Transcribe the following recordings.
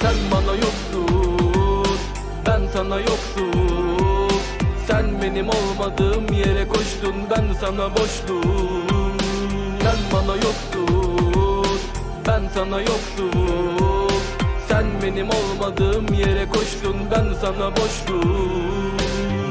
Sen bana yoksun Ben sana yoksun. Sen benim olmadığım yere koştun Ben sana boştum. Sen bana yoksun Ben sana yoksun. Sen benim olmadığım yere koştun Ben sana boştum.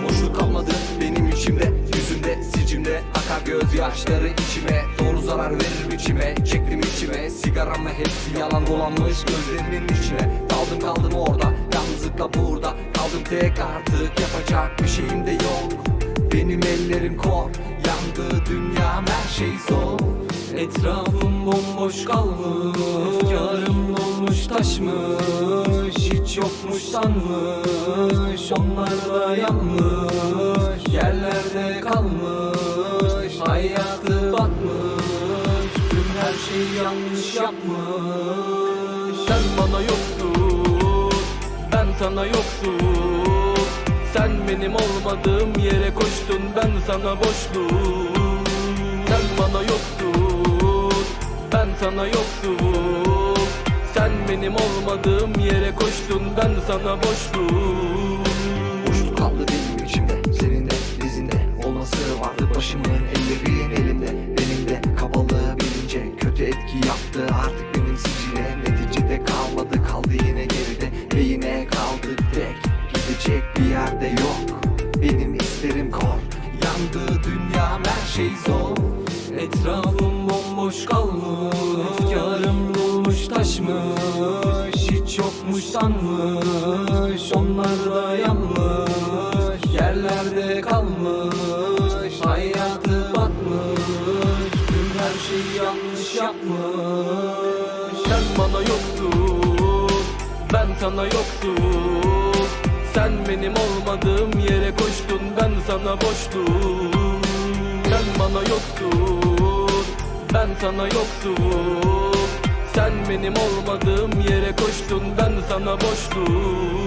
Boşluk kalmadı benim içimde Yüzümde sicimde akar gözyaşları içime zarar verir içime Çektim içime. Sigaram ve hepsi yalan dolanmış gözlerimin içine. Kaldım kaldım orada yalnızlıkla burada. Kaldım tek artık yapacak bir şeyim de yok. Benim ellerim kor yandı dünyam her şey zor. Etrafım bomboş kalmış Efkarım dolmuş taşmış. Hiç yokmuş sanmış Onlar da yanlış her şeyi yanlış yapmış. Sen bana yoksun Ben sana yoksun. Sen benim olmadığım yere koştun Ben sana boştum. Sen bana yoksun Ben sana yoksun. Sen benim olmadığım yere koştun Ben sana boştum Etki yaptı artık benim sicile Neticede kalmadı. Kaldı yine geride Ve yine kaldık tek. Gidecek bir yerde yok. Benim hislerim kor. Yandı dünyam her şey zor. Etrafım bomboş kalmış. Efkarım dolmuş taşmış. Hiç yokmuş sanmış. Onlar da yanlış Yerlerde kalmış yanlış yapmış. Sen bana yoksun Ben sana yoksun. Sen benim olmadığım yere koştun Ben sana boştum. Sen bana yoksun Ben sana yoksun. Sen benim olmadığım yere koştun Ben sana boştum